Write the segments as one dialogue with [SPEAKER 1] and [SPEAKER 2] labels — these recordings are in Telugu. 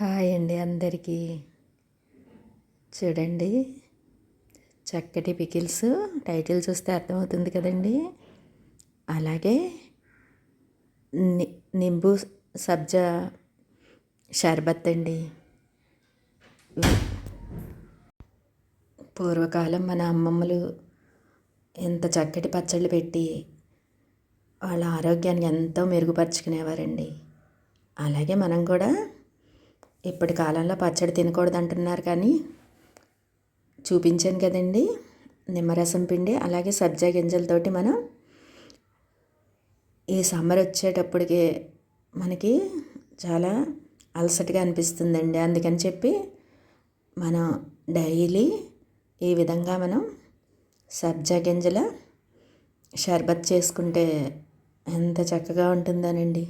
[SPEAKER 1] హాయ్ అండి అందరికీ. చూడండి చక్కటి పికిల్స్ టైటిల్ చూస్తే అర్థమవుతుంది కదండి. అలాగే ని నింబు సబ్జా షర్బత్ అండి. పూర్వకాలం మన అమ్మమ్మలు ఎంత చక్కటి పచ్చళ్ళు పెట్టి వాళ్ళ ఆరోగ్యాన్ని ఎంతో మెరుగుపరుచుకునేవారండి. అలాగే మనం కూడా ఇప్పటి కాలంలో పచ్చడి తినకూడదు అంటున్నారు కానీ చూపించాను కదండి. నిమ్మరసం పిండి అలాగే సబ్జా గింజలతోటి మనం ఈ సమ్మర్ వచ్చేటప్పటికి మనకి చాలా అలసటగా అనిపిస్తుందండి. అందుకని చెప్పి మనం డైలీ ఈ విధంగా మనం సబ్జా గింజల షర్బత్ చేసుకుంటే ఎంత చక్కగా ఉంటుందోనండి.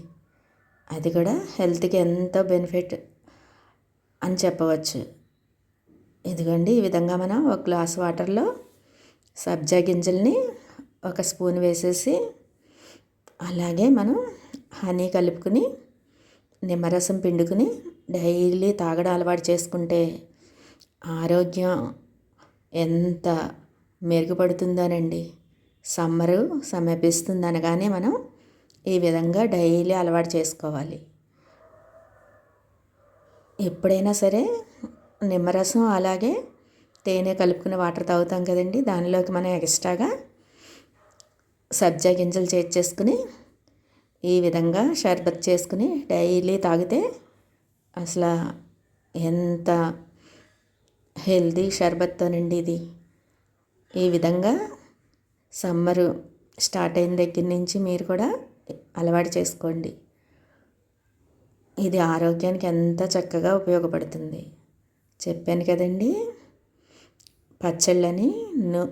[SPEAKER 1] అది కూడా హెల్త్కి ఎంతో బెనిఫిట్. అని చెప్పవచ్చు. ఇదిగోండి ఈ విధంగా మనం ఒక గ్లాస్ వాటర్లో సబ్జా గింజల్ని ఒక స్పూన్ వేసేసి అలాగే మనం హనీ కలుపుకుని నిమ్మరసం పిండుకుని డైలీ తాగడం అలవాటు చేసుకుంటే ఆరోగ్యం ఎంత మెరుగుపడుతుందోనండి. సమ్మరు సమీపిస్తుంది మనం ఈ విధంగా డైలీ అలవాటు చేసుకోవాలి. ఎప్పుడైనా సరే నిమ్మరసం అలాగే తేనె కలుపుకున్న వాటర్ తాగుతాం కదండి. దానిలోకి మనం ఎక్స్ట్రాగా సబ్జా గింజలు చేర్చేసుకుని ఈ విధంగా షర్బత్ చేసుకుని డైలీ తాగితే అసలు ఎంత హెల్దీ షర్బత్తోనండి ఇది. ఈ విధంగా సమ్మరు స్టార్ట్ అయిన దగ్గర నుంచి మీరు కూడా అలవాటు చేసుకోండి. ఇది ఆరోగ్యానికి ఎంత చక్కగా ఉపయోగపడుతుంది. చెప్పాను కదండి. పచ్చళ్ళని ను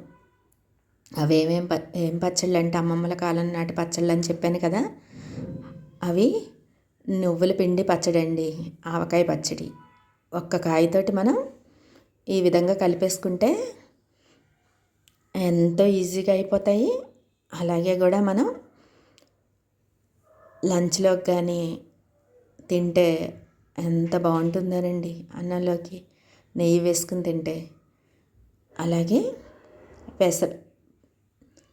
[SPEAKER 1] అవేమేం ప ఏం పచ్చళ్ళు అంటే అమ్మమ్మల కాలం నాటి పచ్చళ్ళు అని చెప్పాను కదా. అవి నువ్వుల పిండి పచ్చడి అండి. ఆవకాయ పచ్చడి. ఒక్క కాయతోటి మనం ఈ విధంగా కలిపేసుకుంటే ఎంతో ఈజీగా అయిపోతాయి. అలాగే కూడా మనం లంచ్లోకి కానీ తింటే ఎంత బాగుంటుందోనండి అన్నంలోకి నెయ్యి వేసుకుని తింటే. అలాగే పెసర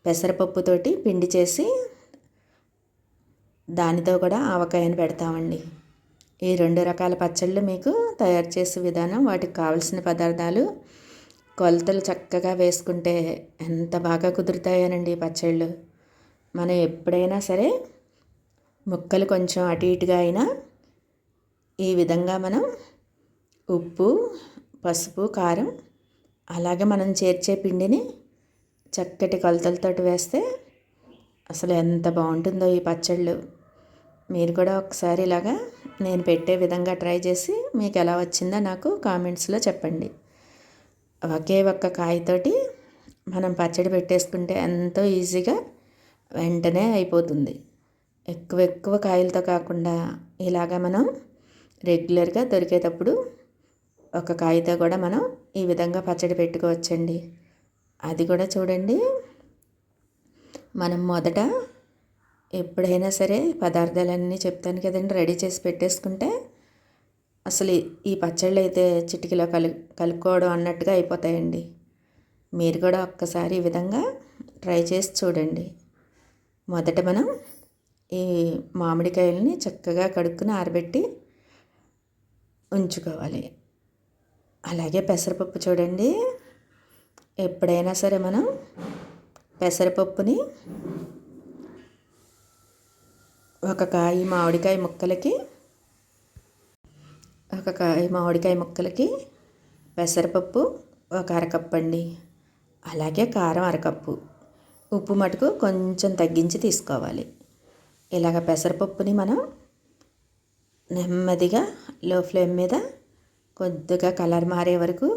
[SPEAKER 1] పెసరపప్పుతోటి పిండి చేసి దానితో కూడా ఆవకాయని పెడతామండి. ఈ రెండు రకాల పచ్చళ్ళు మీకు తయారు చేసే విధానం వాటికి కావలసిన పదార్థాలు కొలతలు చక్కగా వేసుకుంటే ఎంత బాగా కుదురుతాయోనండి పచ్చళ్ళు. మనం ఎప్పుడైనా సరే ముక్కలు కొంచెం అటు ఇటుగా అయినా ఈ విధంగా మనం ఉప్పు పసుపు కారం అలాగే మనం చేర్చే పిండిని చక్కటి కొలతలతో వేస్తే అసలు ఎంత బాగుంటుందో ఈ పచ్చళ్ళు. మీరు కూడా ఒకసారి ఇలాగా నేను పెట్టే విధంగా ట్రై చేసి మీకు ఎలా వచ్చిందో నాకు కామెంట్స్లో చెప్పండి. ఒకే ఒక్క కాయతోటి మనం పచ్చడి పెట్టేసుకుంటే ఎంతో ఈజీగా వెంటనే అయిపోతుంది. ఎక్కువ ఎక్కువ కాయలతో కాకుండా ఇలాగ మనం రెగ్యులర్గా దొరికేటప్పుడు ఒక కాయతో కూడా మనం ఈ విధంగా పచ్చడి పెట్టుకోవచ్చండి. అది కూడా చూడండి. మనం మొదట ఎప్పుడైనా సరే పదార్థాలన్నీ చెప్తాను కదండి రెడీ చేసి పెట్టేసుకుంటే అసలు ఈ పచ్చళ్ళు అయితే చిటికలో కలు కలుపుకోవడం అన్నట్టుగా అయిపోతాయండి. మీరు కూడా ఒక్కసారి ఈ విధంగా ట్రై చేసి చూడండి. మొదట మనం ఈ మామిడికాయలని చక్కగా కడుక్కుని ఆరబెట్టి ఉంచుకోవాలి. అలాగే పెసరపప్పు చూడండి. ఎప్పుడైనా సరే మనం పెసరపప్పుని ఒక కాయ మామిడికాయ ముక్కలకి ఒక కాయ మామిడికాయ ముక్కలకి పెసరపప్పు ఒక అరకప్పు అండి. అలాగే కారం అరకప్పు. ఉప్పు మటుకు కొంచెం తగ్గించి తీసుకోవాలి. ఇలాగ పెసరపప్పుని మనం నెమ్మదిగా లో ఫ్లేమ్ మీద కొద్దిగా కలర్ మారే వరకు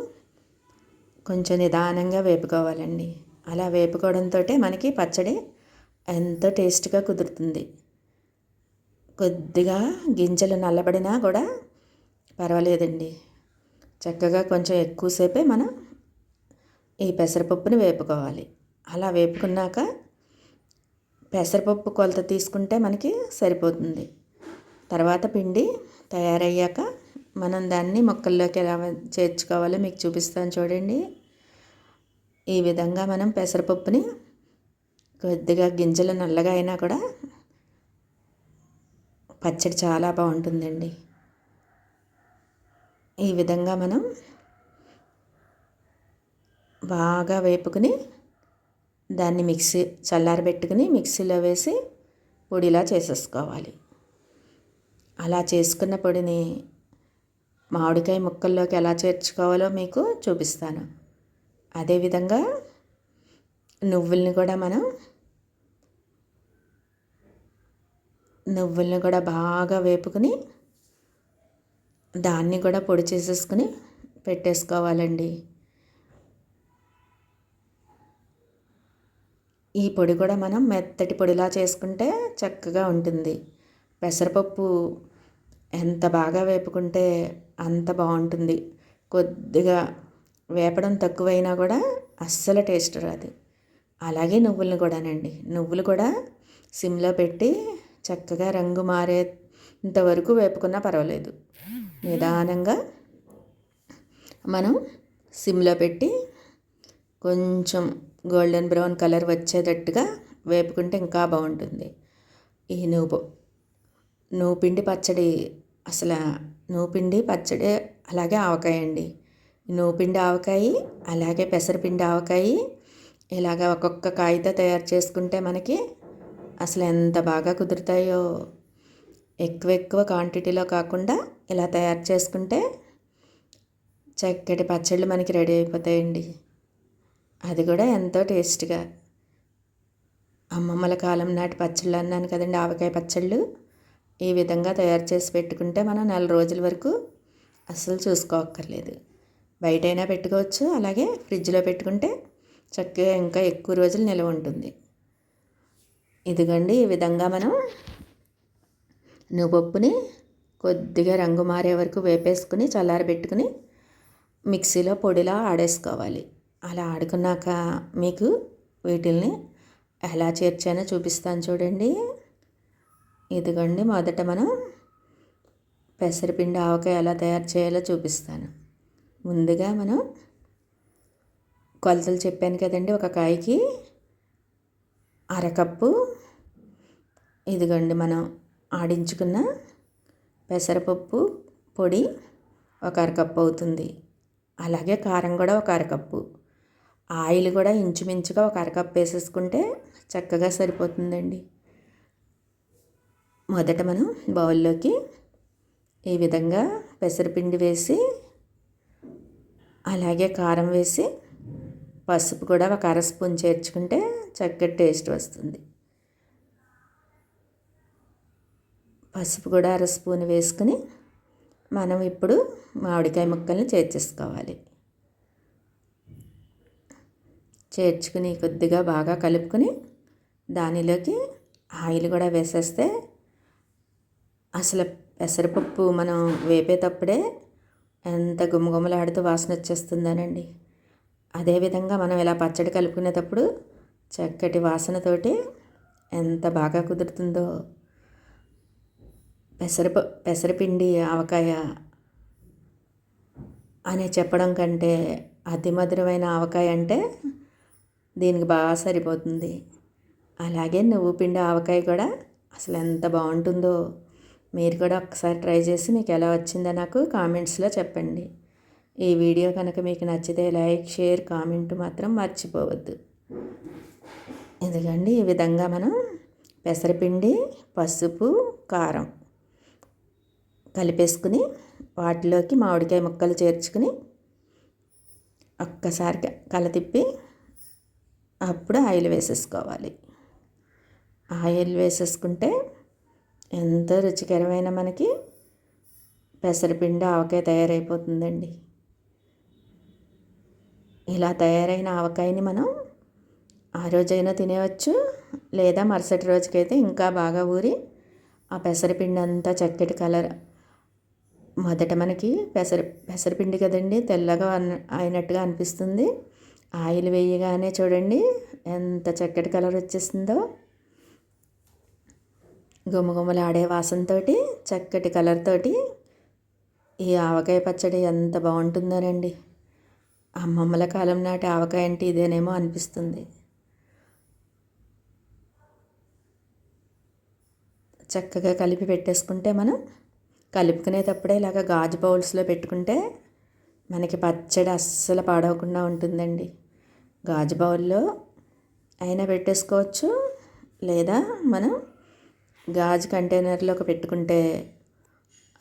[SPEAKER 1] కొంచెం నిదానంగా వేపుకోవాలండి. అలా వేపుకోవడంతో మనకి పచ్చడి ఎంతో టేస్ట్గా కుదురుతుంది. కొద్దిగా గింజలు నల్లబడినా కూడా పర్వాలేదండి. చక్కగా కొంచెం ఎక్కువసేపే మనం ఈ పెసరపప్పుని వేపుకోవాలి. అలా వేపుకున్నాక పెసరపప్పు కొలత తీసుకుంటే మనకి సరిపోతుంది. తర్వాత పిండి తయారయ్యాక మనం దాన్ని మొక్కల్లోకి ఎలా చేర్చుకోవాలో మీకు చూపిస్తాను చూడండి. ఈ విధంగా మనం పెసరపప్పుని కొద్దిగా గింజలు నల్లగా అయినా కూడా పచ్చడి చాలా బాగుంటుందండి. ఈ విధంగా మనం బాగా వేపుకుని దాన్ని మిక్సీ చల్లారబెట్టుకుని మిక్సీలో వేసి పొడిలా చేసేసుకోవాలి. అలా చేసుకున్న పొడిని మామిడికాయ ముక్కల్లోకి ఎలా చేర్చుకోవాలో మీకు చూపిస్తాను. అదేవిధంగా నువ్వుల్ని కూడా మనం నువ్వుల్ని కూడా బాగా వేపుకుని దాన్ని కూడా పొడి చేసేసుకుని పెట్టేసుకోవాలండి. ఈ పొడి కూడా మనం మెత్తటి పొడిలా చేసుకుంటే చక్కగా ఉంటుంది. పెసరపప్పు ఎంత బాగా వేపుకుంటే అంత బాగుంటుంది. కొద్దిగా వేపడం తక్కువైనా కూడా అస్సలు టేస్ట్ రాదు. అలాగే నువ్వులను కూడానండి. నువ్వులు కూడా సిమ్లో పెట్టి చక్కగా రంగు మారేంతవరకు వేపుకున్నా పర్వాలేదు. నిదానంగా మనం సిమ్లో పెట్టి కొంచెం గోల్డెన్ బ్రౌన్ కలర్ వచ్చేటట్టుగా వేపుకుంటే ఇంకా బాగుంటుంది. ఈ నువ్వు నువ్వు పిండి పచ్చడి అసలు నువ్వు పిండి పచ్చడి అలాగే ఆవకాయ అండి. నువ్వు పిండి ఆవకాయ అలాగే పెసరపిండి ఆవకాయ ఇలాగ ఒక్కొక్క కాయతో తయారు చేసుకుంటే మనకి అసలు ఎంత బాగా కుదురుతాయో. ఎక్కువ ఎక్కువ క్వాంటిటీలో కాకుండా ఇలా తయారు చేసుకుంటే చక్కటి పచ్చళ్ళు మనకి రెడీ అయిపోతాయండి. అది కూడా ఎంతో టేస్ట్గా. అమ్మమ్మల కాలం నాటి పచ్చళ్ళు అన్నాను కదండి ఆవకాయ పచ్చళ్ళు. ఈ విధంగా తయారు చేసి పెట్టుకుంటే మనం నెల రోజుల వరకు అస్సలు చూసుకోక్కర్లేదు. బయటైనా పెట్టుకోవచ్చు అలాగే ఫ్రిడ్జ్లో పెట్టుకుంటే చక్కగా ఇంకా ఎక్కువ రోజులు నిల్వ ఉంటుంది. ఇదిగండి ఈ విధంగా మనం నువ్వొప్పుని కొద్దిగా రంగు మారే వరకు వేపేసుకుని చల్లారబెట్టుకుని మిక్సీలో పొడిలా ఆడేసుకోవాలి. అలా ఆడుకున్నాక మీకు వీటిల్ని ఎలా చేర్చానో చూపిస్తాను చూడండి. ఇదిగోండి మొదట మనం పెసరపిండి ఆవకాయ ఎలా తయారు చేయాలో చూపిస్తాను. ముందుగా మనం కొలతలు చెప్పాను కదండి ఒక కాయకి అరకప్పు. ఇదిగోండి మనం ఆడించుకున్న పెసరపప్పు పొడి ఒక అరకప్పు అవుతుంది. అలాగే కారం కూడా ఒక అరకప్పు. ఆయిల్ కూడా ఇంచుమించుగా ఒక అరకప్పు వేసేసుకుంటే చక్కగా సరిపోతుందండి. మొదట మనం బౌల్లోకి ఈ విధంగా పెసరపిండి వేసి అలాగే కారం వేసి పసుపు కూడా ఒక అర స్పూన్ చేర్చుకుంటే చక్కటి టేస్ట్ వస్తుంది. పసుపు కూడా అర స్పూన్ వేసుకుని మనం ఇప్పుడు మామిడికాయ ముక్కల్ని చేర్చేసుకోవాలి. చేర్చుకుని కొద్దిగా బాగా కలుపుకొని దానిలోకి ఆయిల్ కూడా వేసేస్తే అసలు పెసరపప్పు మనం వేపేటప్పుడే ఎంత గుమగుమలాడుతూ వాసన వచ్చేస్తుందనండి. అదేవిధంగా మనం ఇలా పచ్చడి కలుపుకునేటప్పుడు చక్కటి వాసనతోటి ఎంత బాగా కుదురుతుందో. పెసరప పెసరపిండి ఆవకాయ అని చెప్పడం కంటే అతి మధురమైన ఆవకాయ అంటే దీనికి బాగా సరిపోతుంది. అలాగే నువ్వు పిండి ఆవకాయ కూడా అసలు ఎంత బాగుంటుందో. మీరు కూడా ఒకసారి ట్రై చేసి మీకు ఎలా వచ్చిందో నాకు కామెంట్స్లో చెప్పండి. ఈ వీడియో కనుక మీకు నచ్చితే లైక్ షేర్ కామెంట్ మాత్రం మర్చిపోవద్దు. ఎందుకండి? ఈ విధంగా మనం పెసరపిండి పసుపు కారం కలిపేసుకుని వాటిలోకి మామిడికాయ ముక్కలు చేర్చుకుని ఒక్కసారి కలతిప్పి అప్పుడు ఆయిల్ వేసేసుకోవాలి. ఆయిల్ వేసేసుకుంటే ఎంతో రుచికరమైన మనకి పెసరపిండి ఆవకాయ తయారైపోతుందండి. ఇలా తయారైన ఆవకాయని మనం ఆ రోజైనా తినేవచ్చు లేదా మరుసటి రోజుకైతే ఇంకా బాగా ఊరి ఆ పెసరపిండి అంతా చక్కటి కలర్. మొదట మనకి పెసర పెసరపిండి కదండి తెల్లగా అయినట్టుగా అనిపిస్తుంది. ఆయిల్ వేయగానే చూడండి ఎంత చక్కటి కలర్ వచ్చేసిందో గుమగుమలాడే వాసనతో చక్కటి కలర్ తోటి ఈ ఆవకాయ పచ్చడి ఎంత బాగుంటుందోనండి. అమ్మమ్మల కాలం నాటి ఆవకాయ అంటే ఇదేనేమో అనిపిస్తుంది. చక్కగా కలిపి పెట్టేసుకుంటే మనం కలుపుకునేటప్పుడే ఇలాగ గాజు బౌల్స్లో పెట్టుకుంటే మనకి పచ్చడి అస్సలు పాడవకుండా ఉంటుందండి. గాజు బౌల్లో అయినా పెట్టేసుకోవచ్చు లేదా మనం గాజు కంటైనర్లోకి పెట్టుకుంటే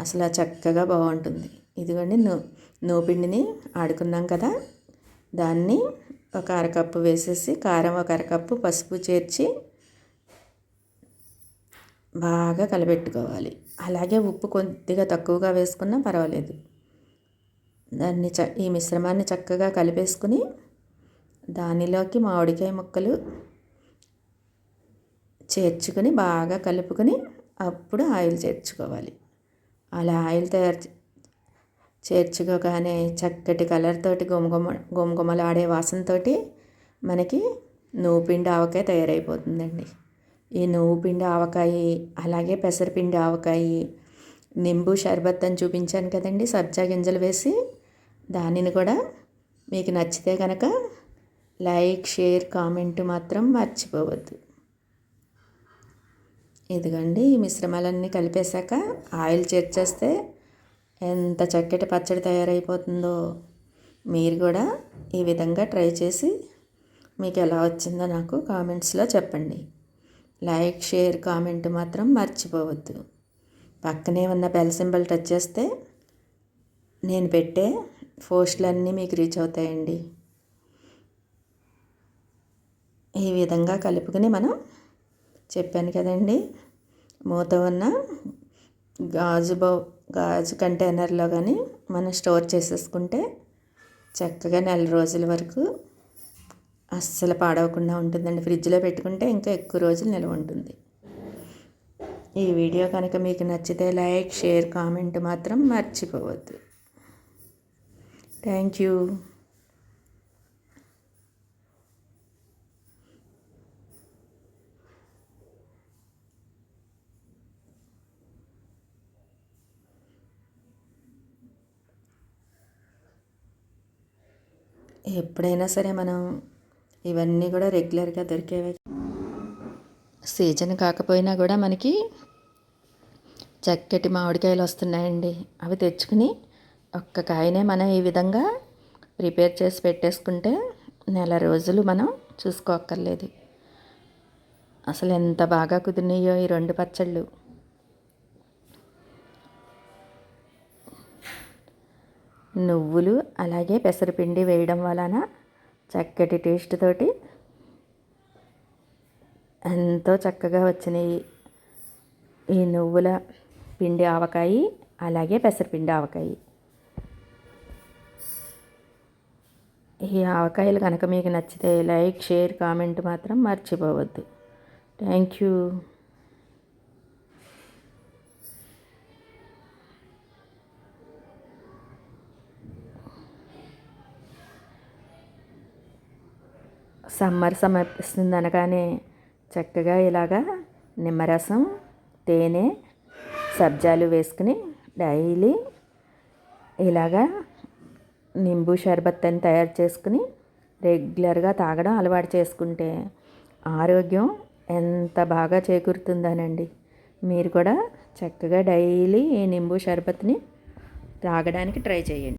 [SPEAKER 1] అసలు చక్కగా బాగుంటుంది. ఇదిగోండి నూ నూపిండిని ఆడుకున్నాం కదా. దాన్ని ఒక అరకప్పు వేసేసి కారం ఒక అరకప్పు పసుపు చేర్చి బాగా కలబెట్టుకోవాలి. అలాగే ఉప్పు కొద్దిగా తక్కువగా వేసుకున్నా పర్వాలేదు. దాన్ని చ ఈ మిశ్రమాన్ని చక్కగా కలిపేసుకుని దానిలోకి మామిడికాయ ముక్కలు చేర్చుకొని బాగా కలుపుకొని అప్పుడు ఆయిల్ చేర్చుకోవాలి. అలా ఆయిల్ తయారు చేర్చుకోగానే చక్కటి కలర్ తోటి గుమగుమ గుమగుమలాడే వాసనతోటి మనకి నువ్వు పిండి ఆవకాయ తయారైపోతుందండి. ఈ నువ్వు పిండి ఆవకాయ అలాగే పెసరపిండి ఆవకాయ నింబు షర్బత్ అని చూపించాను కదండి సబ్జా గింజలు వేసి దానిని కూడా మీకు నచ్చితే కనుక లైక్ షేర్ కామెంట్ మాత్రం మర్చిపోవద్దు. ఇదిగోండి ఈ మిశ్రమాలన్నీ కలిపేశాక ఆయిల్ చేర్చేస్తే ఎంత చక్కటి పచ్చడి తయారైపోతుందో. మీరు కూడా ఈ విధంగా ట్రై చేసి మీకు ఎలా వచ్చిందో నాకు కామెంట్స్లో చెప్పండి. లైక్ షేర్ కామెంట్ మాత్రం మర్చిపోవద్దు. పక్కనే ఉన్న బెల్ సింబల్ టచ్ చేస్తే నేను పెట్టే పోస్టులన్నీ మీకు రీచ్ అవుతాయండి. ఈ విధంగా కలుపుకుని మనం చెప్పాను కదండి. మూత ఉన్న గాజు బౌ గాజు కంటైనర్లో కానీ మనం స్టోర్ చేసేసుకుంటే చక్కగా నెల రోజుల వరకు అస్సలు పాడవకుండా ఉంటుందండి. ఫ్రిడ్జ్లో పెట్టుకుంటే ఇంకా ఎక్కువ రోజులు నిల్వ ఉంటుంది. ఈ వీడియో కనుక మీకు నచ్చితే లైక్ షేర్ కామెంట్ మాత్రం మర్చిపోవద్దు. Thank you. ఎప్పుడైనా సరే మనం ఇవన్నీ కూడా రెగ్యులర్గా దొరికేవే. సీజన్ కాకపోయినా కూడా మనకి చక్కటి మామిడికాయలు వస్తున్నాయండి. అవి తెచ్చుకుని ఒక్క కాయనే మనం ఈ విధంగా ప్రిపేర్ చేసి పెట్టేసుకుంటే నెల రోజులు మనం చూసుకోక్కర్లేదు. అసలు ఎంత బాగా కుదిరినాయో ఈ రెండు పచ్చళ్ళు. నువ్వులు అలాగే పెసరపిండి వేయడం వలన చక్కటి టేస్ట్ తోటి ఎంతో చక్కగా వచ్చినాయి. ఈ నువ్వుల పిండి ఆవకాయి అలాగే పెసరపిండి ఆవకాయ. ఈ ఆవకాయలు కనుక మీకు నచ్చితే లైక్ షేర్ కామెంట్ మాత్రం మర్చిపోవద్దు. థ్యాంక్ యూ సమ్మర్ సమర్పిస్తుంది అనగానే చక్కగా ఇలాగా నిమ్మరసం తేనె సబ్జాలు వేసుకుని డైలీ ఇలాగా నింబు షర్బత్ అని తయారు చేసుకుని రెగ్యులర్గా తాగడం అలవాటు చేసుకుంటే ఆరోగ్యం ఎంత బాగా చేకూరుతుందనండి. మీరు కూడా చక్కగా డైలీ ఈ నింబు షర్బత్ని తాగడానికి ట్రై చేయండి.